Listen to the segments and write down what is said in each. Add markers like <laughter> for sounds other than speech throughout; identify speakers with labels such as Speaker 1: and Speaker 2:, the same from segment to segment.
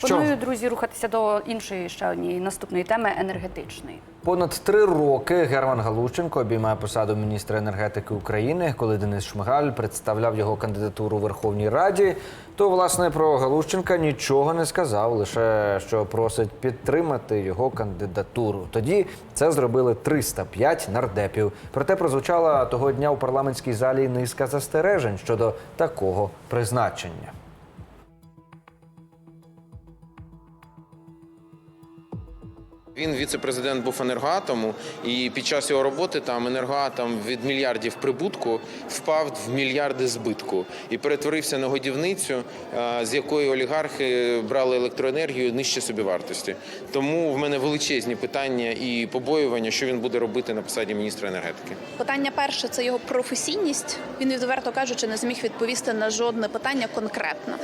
Speaker 1: Пропоную, друзі, рухатися до іншої ще однієї наступної теми енергетичної.
Speaker 2: Понад три роки Герман Галущенко обіймає посаду міністра енергетики України. Коли Денис Шмигаль представляв його кандидатуру у Верховній Раді, то власне про Галущенка нічого не сказав, лише що просить підтримати його кандидатуру. Тоді це зробили 305 нардепів. Проте прозвучала того дня у парламентській залі низка застережень щодо такого призначення.
Speaker 3: Він віце-президент був енергоатому, і під час його роботи там енергоатом від мільярдів прибутку впав в мільярди збитку і перетворився на годівницю, е, з якої олігархи брали електроенергію нижче собівартості. Тому в мене величезні питання і побоювання, що він буде робити на посаді міністра енергетики.
Speaker 4: Питання перше це його професійність. Він відверто кажучи, не зміг відповісти на жодне питання конкретно.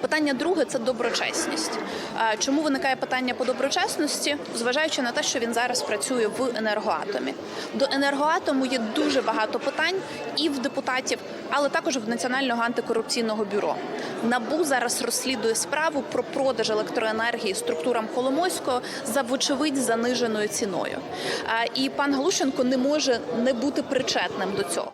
Speaker 4: Питання друге це доброчесність. Чому виникає питання по доброчесності? Зважаючи на те, що він зараз працює в енергоатомі. До енергоатому є дуже багато питань і в депутатів, але також в Національного антикорупційного бюро. Набу зараз розслідує справу про продаж електроенергії структурам Коломойського за вочевидь заниженою ціною. І пан Галущенко не може не бути причетним до цього.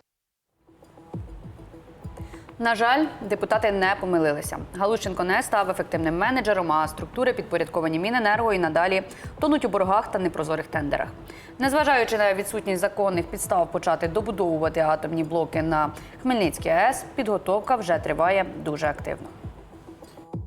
Speaker 1: На жаль, депутати не помилилися. Галущенко не став ефективним менеджером, а структури, підпорядковані Міненерго, і надалі тонуть у боргах та непрозорих тендерах. Незважаючи на відсутність законних підстав почати добудовувати атомні блоки на Хмельницькій АЕС, підготовка вже триває дуже активно.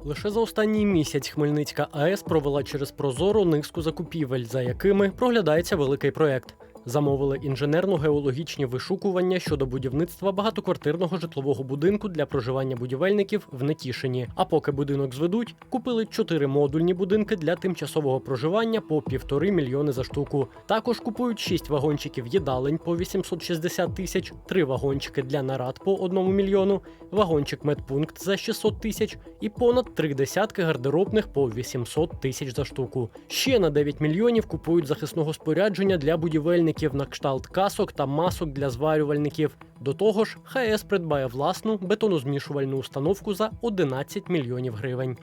Speaker 5: Лише за останній місяць Хмельницька АЕС провела через Прозоро низку закупівель, за якими проглядається великий проект. Замовили інженерно-геологічні вишукування щодо будівництва багатоквартирного житлового будинку для проживання будівельників в Нетішині. А поки будинок зведуть, купили чотири модульні будинки для тимчасового проживання по півтори мільйони за штуку. Також купують шість вагончиків їдалень по 860 тисяч, три вагончики для нарад по одному мільйону, вагончик медпункт за 600 тисяч і понад три десятки гардеробних по 800 тисяч за штуку. Ще на 9 мільйонів купують захисного спорядження для будівельників на кшталт касок та масок для зварювальників. До того ж, ХАЕС придбає власну бетонозмішувальну установку за 11 мільйонів гривень.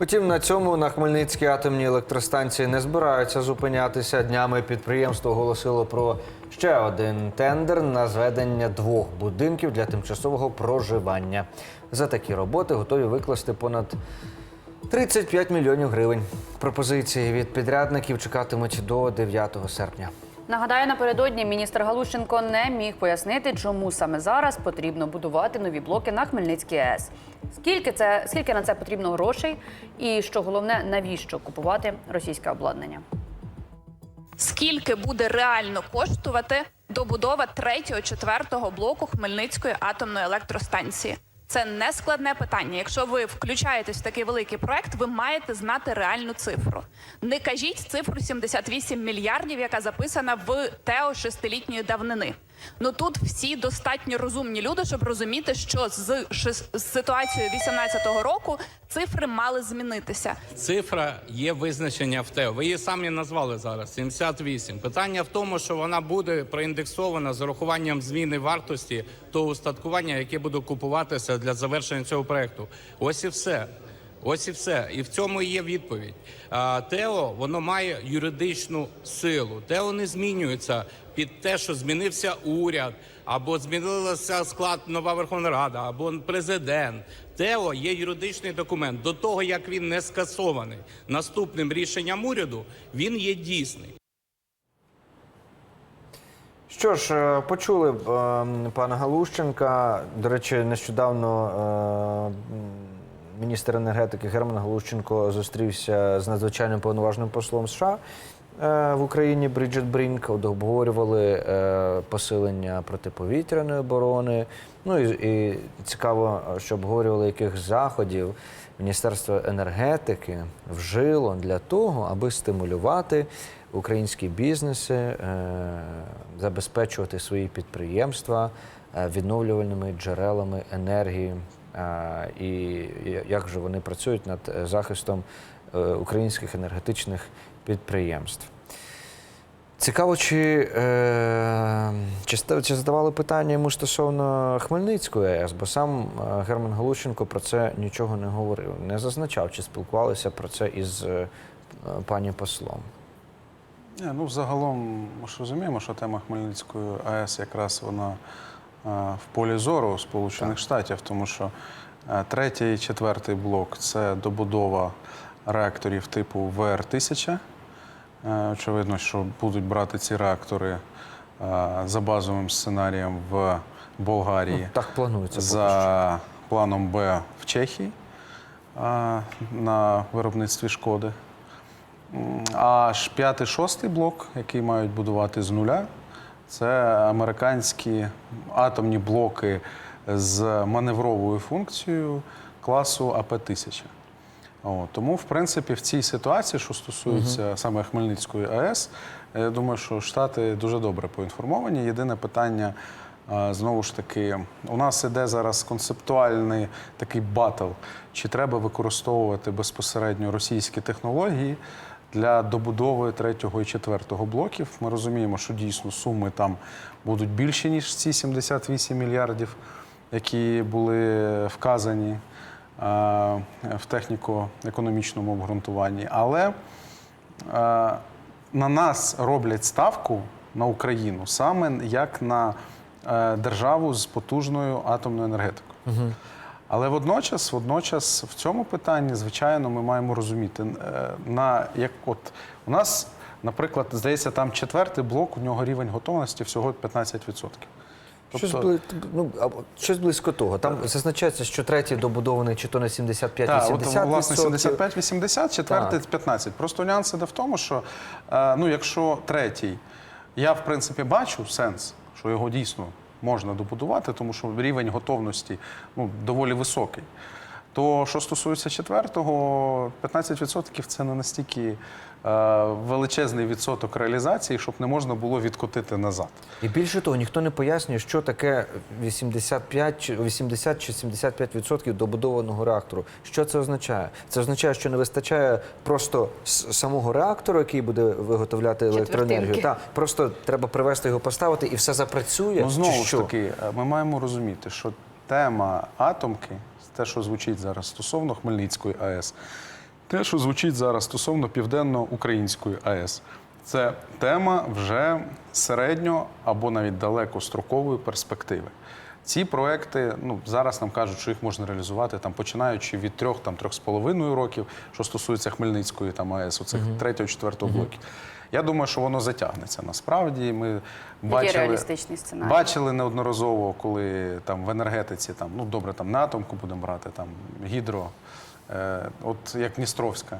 Speaker 2: Утім, на цьому на Хмельницькій атомній електростанції не збираються зупинятися. Днями підприємство оголосило про ще один тендер на зведення двох будинків для тимчасового проживання. За такі роботи готові викласти понад 35 мільйонів гривень. Пропозиції від підрядників чекатимуть до 9 серпня.
Speaker 1: Нагадаю, напередодні міністр Галущенко не міг пояснити, чому саме зараз потрібно будувати нові блоки на Хмельницькій АЕС. Скільки це скільки на це потрібно грошей, і що головне, навіщо купувати російське обладнання?
Speaker 4: Скільки буде реально коштувати добудова третього, четвертого блоку Хмельницької атомної електростанції? Це не складне питання. Якщо ви включаєтесь в такий великий проект, ви маєте знати реальну цифру. Не кажіть цифру 78 мільярдів, яка записана в ТЕО шестилітньої давнини. Ну тут всі достатньо розумні люди, щоб розуміти, що з, з ситуацією 18-го року цифри мали змінитися.
Speaker 6: Цифра є визначення в ТЕО. Ви її самі назвали зараз 78. Питання в тому, що вона буде проіндексована з урахуванням зміни вартості того устаткування, яке буде купуватися для завершення цього проекту. Ось і все. Ось і все. І в цьому і є відповідь. ТЕО воно має юридичну силу. ТЕО не змінюється під те, що змінився уряд, або змінилася склад нова Верховна Рада, або президент. ТЕО є юридичний документ. До того як він не скасований наступним рішенням уряду, він є дійсний.
Speaker 2: Що ж, е, почули е, пана Галущенка. До речі, нещодавно е, міністр енергетики Герман Галущенко зустрівся з надзвичайним повноважним послом США е, в Україні Бріджит Брінк. Обговорювали е, посилення протиповітряної оборони. Ну і, і цікаво, що обговорювали яких заходів Міністерство енергетики вжило для того, аби стимулювати українські бізнеси, е, забезпечувати свої підприємства відновлювальними джерелами енергії. І як же вони працюють над е, захистом е, українських енергетичних підприємств. Цікаво, чи, е, чи, чи задавали питання йому стосовно Хмельницької АЕС, бо сам Герман Галущенко про це нічого не говорив, не зазначав, чи спілкувалися про це із пані послом.
Speaker 7: Ні, ну загалом ми ж розуміємо, що тема Хмельницької АЕС якраз вона в полі зору Сполучених Штатів, тому що е, третій і четвертий блок це добудова реакторів типу ВР-1000. Е, Очевидно, що будуть брати ці реактори е, за базовим сценарієм в Болгарії
Speaker 2: Ну, так планується. поки
Speaker 7: за планом Б в Чехії на виробництві шкоди. М, А ж п'ятий, шостий блок, який мають будувати з нуля, це американські атомні блоки з маневровою функцією класу АП-1000. От, тому, в принципі, в цій ситуації, що стосується саме Хмельницької АЕС, я думаю, що Штати дуже добре поінформовані. Єдине питання, знову ж таки, у нас іде зараз концептуальний такий батл, чи треба використовувати безпосередньо російські технології для добудови третього і четвертого блоків. Ми розуміємо, що дійсно суми там будуть більші, ніж ці 78 мільярдів, які були вказані е, в техніко-економічному обґрунтуванні. Але е, на нас роблять ставку на Україну саме як на е, державу з потужною атомною енергетикою. Але водночас, водночас, в цьому питанні, звичайно, ми маємо розуміти, е, на як от у нас, наприклад, здається, там четвертий блок, у нього рівень готовності всього 15%.
Speaker 2: Щось,
Speaker 7: Тобто-
Speaker 2: бли- ну, щось близько того. Там зазначається, що третій добудований чи то на 75-80%.
Speaker 7: Так, от, власне, 75-80, четвертий 15. Просто нюанс іде в тому, що е, ну, якщо третій, я в принципі бачу сенс, що його дійсно можна добудувати, тому що рівень готовності ну, доволі високий. То що стосується четвертого, 15% це не настільки величезний відсоток реалізації, щоб не можна було відкотити назад.
Speaker 2: І більше того, ніхто не пояснює, що таке 85 чи 80 чи 75% добудованого реактору. Що це означає? Це означає, що не вистачає просто самого реактору, який буде виготовляти електроенергію. Та просто треба привести його, поставити, і все запрацює.
Speaker 7: Ну, знову
Speaker 2: чи
Speaker 7: ж таки, е, ми маємо розуміти, що тема атомки, те, що звучить зараз стосовно Хмельницької АЕС, те, що звучить зараз стосовно Південно-Української АЕС, це тема вже середньо або навіть далекострокової перспективи. Ці проекти ну зараз нам кажуть, що їх можна реалізувати там, починаючи від трьох там трьох з половиною років, що стосується Хмельницької там АЕС, оцих третього, четвертого блоків. Я думаю, що воно затягнеться. Насправді ми бачили? Бачили неодноразово, коли там в енергетиці там ну добре, там на атомку будемо брати, там гідро, от як Дністровська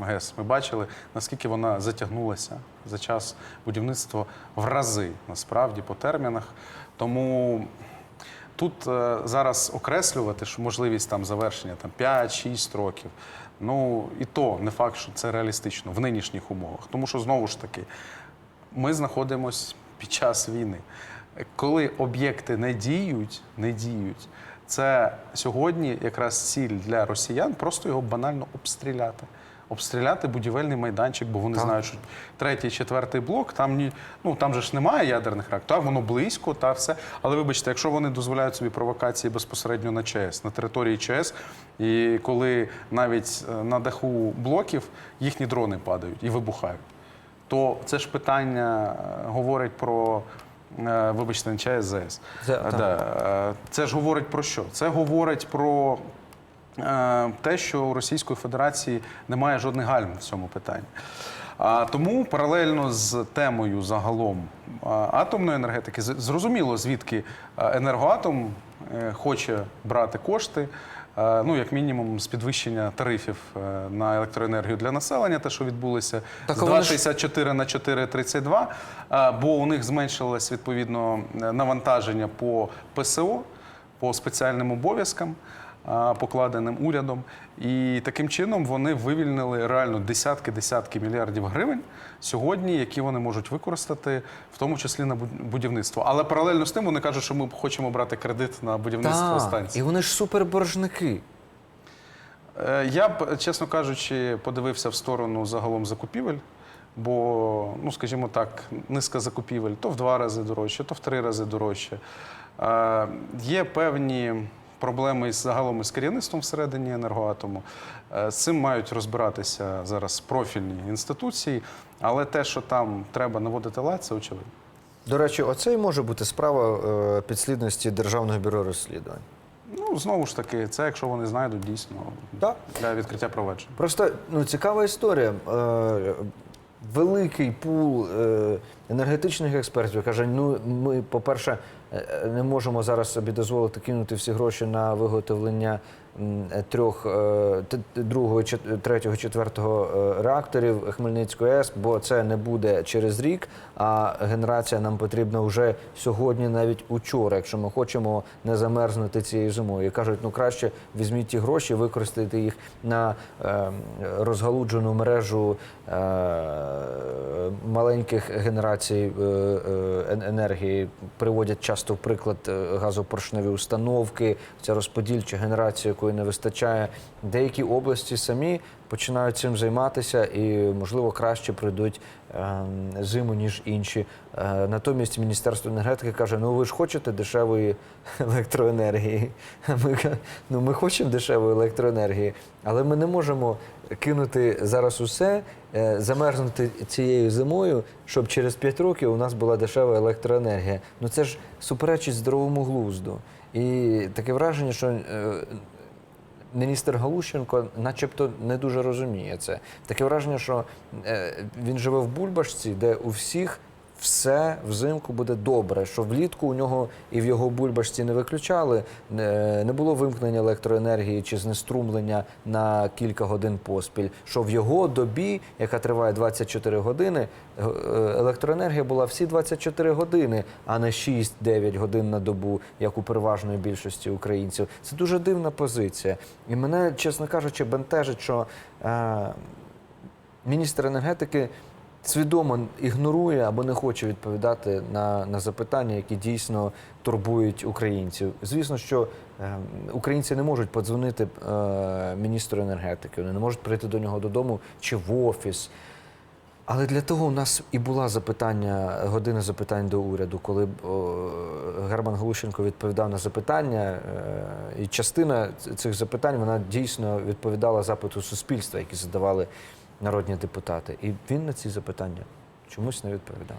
Speaker 7: ГЕС. Ми бачили, наскільки вона затягнулася за час будівництва в рази, насправді, по термінах. Тому тут е, зараз окреслювати, що можливість там завершення там 5-6 років. Ну і то не факт, що це реалістично в нинішніх умовах. Тому що знову ж таки ми знаходимося під час війни. Коли об'єкти не діють, не діють, це сьогодні якраз ціль для росіян просто його банально обстріляти. Обстріляти будівельний майданчик, бо вони
Speaker 2: Так.
Speaker 7: знають, що третій, четвертий блок, там ні, ну там же ж немає ядерних реакторів, так, воно близько, та все. Але вибачте, якщо вони дозволяють собі провокації безпосередньо на ЧАЕС, на території ЧАЕС, і коли навіть е, на даху блоків їхні дрони падають і вибухають то це ж питання е, говорить про. Е, Вибачте, не ЧАЕС, ЗАЕС.
Speaker 2: Це-
Speaker 7: Е, да. Е, Це ж говорить про що? Це говорить про те, що у Російської Федерації немає жодних гальм в цьому питанні. А тому паралельно з темою загалом атомної енергетики, зрозуміло, звідки енергоатом хоче брати кошти. Е, Ну, як мінімум, з підвищення тарифів е, на електроенергію для населення, те, що відбулося з
Speaker 2: а вони ж-
Speaker 7: 2,64 на 4,32, бо у них зменшилось відповідно навантаження по ПСО, по спеціальним обов'язкам, покладеним урядом. І таким чином вони вивільнили реально десятки-десятки мільярдів гривень сьогодні, які вони можуть використати, в тому числі на будівництво. Але паралельно з тим вони кажуть, що ми хочемо брати кредит на будівництво
Speaker 2: Так,
Speaker 7: станції.
Speaker 2: і вони ж суперборжники.
Speaker 7: Е, Я б, чесно кажучи, подивився в сторону загалом закупівель Бо, ну скажімо так, низка закупівель то в два рази дорожче, то в три рази дорожче. Е, є певні проблеми із загалом із керівництвом всередині енергоатому. Е, З цим мають розбиратися зараз профільні інституції, але те, що там треба наводити лад, це очевидно.
Speaker 2: До речі, оце і може бути справа е, підслідності Державного бюро розслідувань.
Speaker 7: Ну, знову ж таки, це якщо вони знайдуть дійсно
Speaker 2: Так.
Speaker 7: для відкриття провадження.
Speaker 2: Просто ну, цікава історія. Е, великий пул е, енергетичних експертів каже: ну ми, по-перше, не можемо зараз собі дозволити кинути всі гроші на виготовлення трьох е, другого, третього, четвертого е, реакторів Хмельницької АЕС, бо це не буде через рік. А генерація нам потрібна вже сьогодні, навіть учора, якщо ми хочемо не замерзнути цією зимою. І кажуть, ну краще візьміть ті гроші, використайте їх на е, розгалуджену мережу маленьких генерацій ен- енергії. Приводять часто в приклад газопоршневі установки, ця розподільча генерація, якої не вистачає. Деякі області самі починають цим займатися і, можливо, краще пройдуть е, зиму, ніж інші. Е, Натомість Міністерство енергетики каже: ну ви ж хочете дешевої <laughs> електроенергії. <laughs> Ми, ну, ми хочемо дешевої електроенергії, але ми не можемо кинути зараз усе, е, замерзнути цією зимою, щоб через 5 років у нас була дешева електроенергія. Ну це ж суперечить здоровому глузду. І таке враження, що. Міністр Галущенко, начебто, не дуже розуміє це. Таке враження, що е, він живе в бульбашці, де у всіх все взимку буде добре. Що влітку у нього і в його бульбашці не виключали, не, було вимкнення електроенергії чи знеструмлення на кілька годин поспіль. Що в його добі, яка триває 24 години, е, електроенергія була всі 24 години, а не 6-9 годин на добу, як у переважної більшості українців. Це дуже дивна позиція. І мене, чесно кажучи, бентежить, що е, міністр енергетики свідомо ігнорує або не хоче відповідати на, на запитання, які дійсно турбують українців. Звісно, що е, українці не можуть подзвонити е, міністру енергетики, вони не можуть прийти до нього додому чи в офіс. Але для того у нас і була запитання, година запитань до уряду, коли о, Герман Глущенко відповідав на запитання, е, і частина цих запитань вона дійсно відповідала запиту суспільства, які задавали народні депутати. І він на ці запитання чомусь не відповідав.